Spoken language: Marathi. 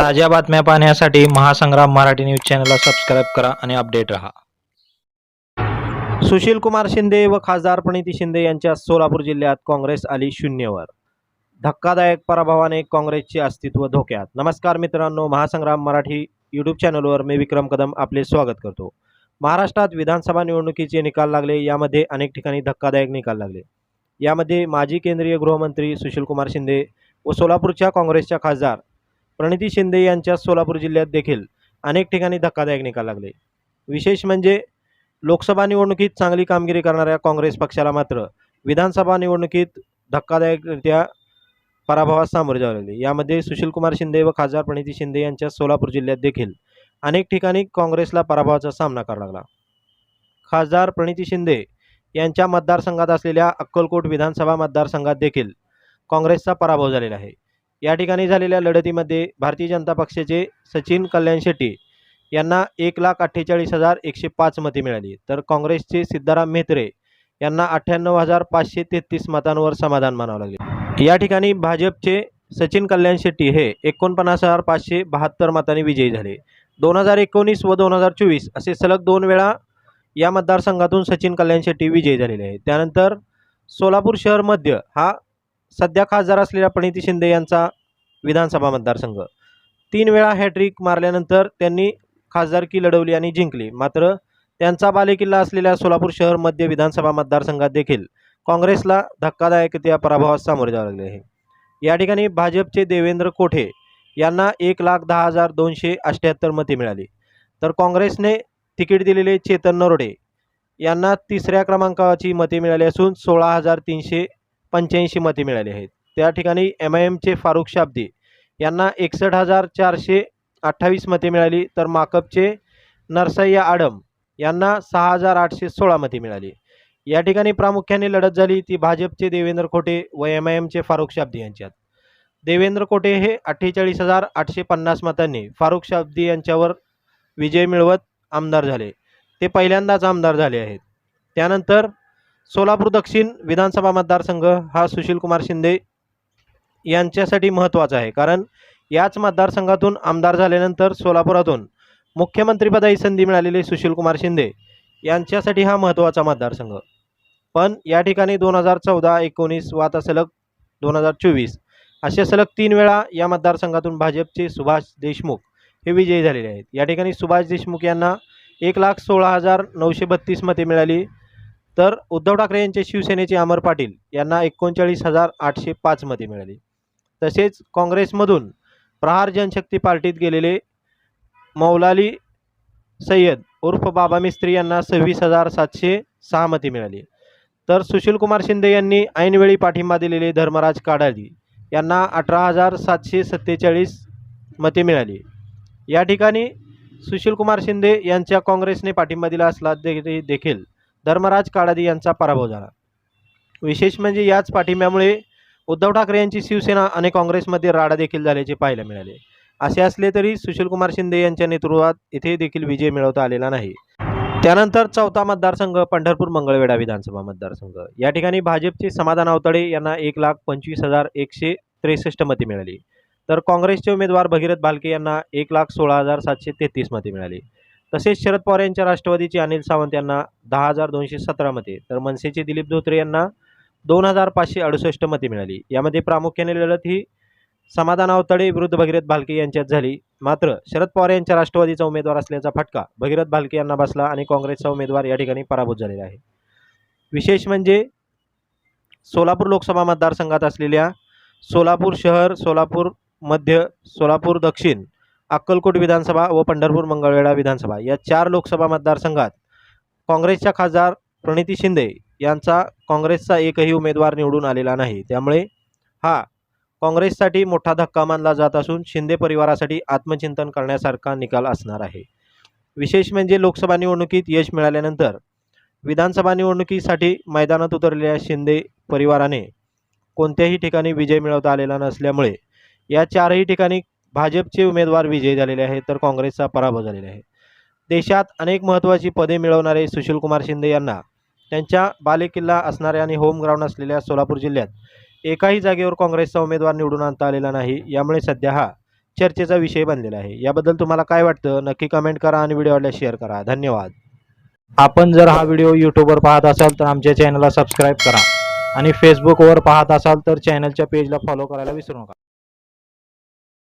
ताज्या बातम्या पाहण्यासाठी महासंग्राम मराठी न्यूज चॅनलला सबस्क्राईब करा आणि अपडेट रहा. सुशील कुमार शिंदे व खासदार प्रणिती शिंदे यांच्या सोलापूर जिल्ह्यात काँग्रेस आली शून्यवर. धक्कादायक पराभवाने काँग्रेसचे अस्तित्व धोक्यात. नमस्कार मित्रांनो महासंग्राम मराठी यूट्यूब चॅनलवर मी विक्रम कदम आपले स्वागत करतो. महाराष्ट्रात विधानसभा निवडणुकीचे निकाल लागले यामध्ये अनेक ठिकाणी धक्कादायक निकाल लागले. यामध्ये माजी केंद्रीय गृहमंत्री सुशीलकुमार शिंदे व सोलापूरच्या काँग्रेसच्या खासदार प्रणिती शिंदे यांच्या सोलापूर जिल्ह्यात देखील अनेक ठिकाणी धक्कादायक निकाल लागले. विशेष म्हणजे लोकसभा निवडणुकीत चांगली कामगिरी करणाऱ्या काँग्रेस पक्षाला मात्र विधानसभा निवडणुकीत धक्कादायकरित्या पराभवास सामोरे जावे लागले. यामध्ये सुशीलकुमार शिंदे व खासदार प्रणिती शिंदे यांच्या सोलापूर जिल्ह्यात देखील अनेक ठिकाणी काँग्रेसला पराभवाचा सामना करावा लागला. खासदार प्रणिती शिंदे यांच्या मतदारसंघात असलेल्या अक्कलकोट विधानसभा मतदारसंघात देखील काँग्रेसचा पराभव झालेला आहे. या ठिकाणी झालेल्या लढतीमध्ये भारतीय जनता पक्षाचे सचिन कल्याण शेट्टी यांना एक लाख अठ्ठेचाळीस हजार एकशे पाच मते मिळाली. तर काँग्रेसचे सिद्धाराम म्हेत्रे यांना अठ्ठ्याण्णव हजार पाचशे तेहतीस मतांवर समाधान मानावं लागले. या ठिकाणी भाजपचे सचिन कल्याण शेट्टी हे एकोणपन्नास हजार पाचशे बहात्तर मतांनी विजयी झाले. दोन हजार एकोणीस व दोन हजार चोवीस असे सलग दोन वेळा या मतदारसंघातून सचिन कल्याण शेट्टी विजयी झालेले आहे त्यानंतर सोलापूर शहर मध्य हा सध्या खासदार असलेल्या प्रणिती शिंदे यांचा विधानसभा मतदारसंघ. तीन वेळा हॅट्रिक मारल्यानंतर त्यांनी खासदारकी लढवली आणि जिंकली. मात्र त्यांचा बालेकिल्ला असलेल्या सोलापूर शहर मध्य विधानसभा मतदारसंघात देखील काँग्रेसला धक्कादायकरित्या पराभवास सामोरे जावे लागले आहे. या ठिकाणी भाजपचे देवेंद्र कोठे यांना एक लाख दहा हजार दोनशे अठ्ठ्याहत्तर मते मिळाली. तर काँग्रेसने तिकीट दिलेले चेतन नरोडे यांना तिसऱ्या क्रमांकाची मते मिळाली असून सोळा हजार तीनशे पंच्याऐंशी मते मिळाली आहेत. त्या ठिकाणी एम आय एमचे फारुख शाब्दी यांना एकसष्ट हजार चारशे अठ्ठावीस मते मिळाली. तर माकपचे नरसय्या आडम यांना सहा हजार आठशे सोळा मते मिळाली. या ठिकाणी प्रामुख्याने लढत झाली ती भाजपचे देवेंद्र खोटे व एम आय एमचे फारुख शाब्दी यांच्यात. देवेंद्र कोटे हे अठ्ठेचाळीस हजार आठशे पन्नास मतांनी फारुख शाब्दी यांच्यावर विजय मिळवत आमदार झाले. ते पहिल्यांदाच आमदार झाले आहेत. त्यानंतर सोलापूर दक्षिण विधानसभा मतदारसंघ हा सुशीलकुमार शिंदे यांच्यासाठी महत्त्वाचा आहे. कारण याच मतदारसंघातून आमदार झाल्यानंतर सोलापुरातून मुख्यमंत्रीपदाची संधी मिळालेली सुशीलकुमार शिंदे यांच्यासाठी हा महत्त्वाचा मतदारसंघ. पण या ठिकाणी दोन हजार चौदा एकोणीस व आता सलग दोन हजार चोवीस असे सलग तीन वेळा या मतदारसंघातून भाजपचे सुभाष देशमुख हे विजयी झालेले आहेत. या ठिकाणी सुभाष देशमुख यांना एक लाख सोळा हजार नऊशे बत्तीस मते मिळाली. तर उद्धव ठाकरे यांचे शिवसेनेचे अमर पाटील यांना एकोणचाळीस हजार आठशे पाच मते मिळाली. तसेच काँग्रेसमधून प्रहार जनशक्ती पार्टीत गेलेले मौलाली सय्यद उर्फ बाबा मिस्त्री यांना सव्वीस हजार सातशे सहा मते मिळाली. तर सुशीलकुमार शिंदे यांनी ऐनवेळी पाठिंबा दिलेले धर्मराज काडाली यांना अठरा हजार सातशे सत्तेचाळीस मते मिळाली. या ठिकाणी सुशीलकुमार शिंदे यांच्या काँग्रेसने पाठिंबा दिला असला तरी देखील धर्मराज काडादी यांचा पराभव झाला. विशेष म्हणजे याच पाठिंब्यामुळे उद्धव ठाकरे यांची शिवसेना आणि काँग्रेसमध्ये राडा देखील झाल्याचे पाहायला मिळाले. असे असले तरी सुशीलकुमार शिंदे यांच्या नेतृत्वात इथे देखील विजय मिळवता आलेला नाही. त्यानंतर चौथा मतदारसंघ पंढरपूर मंगळवेढा विधानसभा मतदारसंघ. या ठिकाणी भाजपचे समाधान अवतडे यांना एक लाख पंचवीस हजार एकशे त्रेसष्ट मते मिळाली. तर काँग्रेसचे उमेदवार भगीरथ भालके यांना एक लाख सोळा हजार सातशे तेहतीस मते मिळाली. तसेच शरद पवार यांच्या राष्ट्रवादीचे अनिल सावंत यांना दहा हजार दोनशे सतरा मते तर मनसेचे दिलीप धोत्रे यांना दोन हजार पाचशे अडुसष्ट मते मिळाली. यामध्ये प्रामुख्याने लढत ही समाधान अवतडे विरुद्ध भगीरथ भालके यांच्यात झाली. मात्र शरद पवार यांच्या राष्ट्रवादीचा उमेदवार असल्याचा फटका भगीरथ भालके यांना बसला आणि काँग्रेसचा उमेदवार या ठिकाणी पराभूत झालेला आहे. विशेष म्हणजे सोलापूर लोकसभा मतदारसंघात असलेल्या सोलापूर शहर सोलापूर मध्य सोलापूर दक्षिण अक्कलकोट विधानसभा व पंढरपूर मंगळवेढा विधानसभा या चार लोकसभा मतदारसंघात काँग्रेसच्या खासदार प्रणिती शिंदे यांचा काँग्रेसचा एकही उमेदवार निवडून आलेला नाही. त्यामुळे हा काँग्रेससाठी मोठा धक्का मानला जात असून शिंदे परिवारासाठी आत्मचिंतन करण्यासारखा निकाल असणार आहे. विशेष म्हणजे लोकसभा निवडणुकीत यश मिळाल्यानंतर विधानसभा निवडणुकीसाठी मैदानात उतरलेल्या शिंदे परिवाराने कोणत्याही ठिकाणी विजय मिळवता आलेला नसल्यामुळे या चारही ठिकाणी भाजपचे उमेदवार विजयी झालेले आहेत तर काँग्रेसचा पराभव झालेला आहे. देशात अनेक महत्त्वाची पदे मिळवणारे सुशीलकुमार शिंदे यांना त्यांच्या बालेकिल्ला असणाऱ्या आणि होम ग्राउंड असलेल्या सोलापूर जिल्ह्यात एकाही जागेवर काँग्रेसचा उमेदवार निवडून आणता आलेला नाही यामुळे सध्या हा चर्चेचा विषय बनलेला आहे. याबद्दल तुम्हाला काय वाटतं? नक्की कमेंट करा आणि व्हिडिओला शेअर करा. धन्यवाद. आपण जर हा व्हिडिओ यूट्यूबवर पाहत असाल तर आमच्या चॅनलला सबस्क्राईब करा. आणि फेसबुकवर पाहत असाल तर चॅनलच्या पेजला फॉलो करायला विसरू नका.